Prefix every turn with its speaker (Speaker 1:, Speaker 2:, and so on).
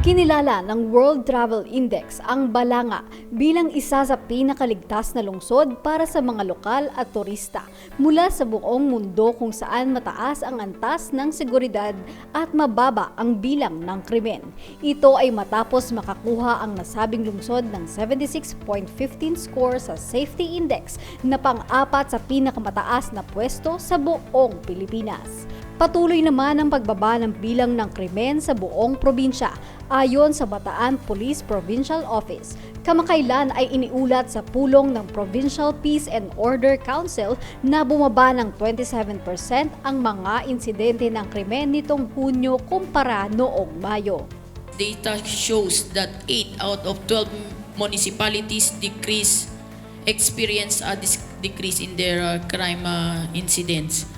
Speaker 1: Kinilala ng World Travel Index ang Balanga bilang isa sa pinakaligtas na lungsod para sa mga lokal at turista mula sa buong mundo kung saan mataas ang antas ng seguridad at mababa ang bilang ng krimen. Ito ay matapos makakuha ang nasabing lungsod ng 76.15 score sa Safety Index na pang-apat sa pinakamataas na pwesto sa buong Pilipinas. Patuloy naman ang pagbaba ng bilang ng krimen sa buong probinsya ayon sa Bataan Police Provincial Office. Kamakailan ay iniulat sa pulong ng Provincial Peace and Order Council na bumaba ng 27% ang mga insidente ng krimen nitong Hunyo kumpara noong Mayo.
Speaker 2: data shows that 8 out of 12 municipalities decrease experience a decrease in their uh, crime uh, incidents.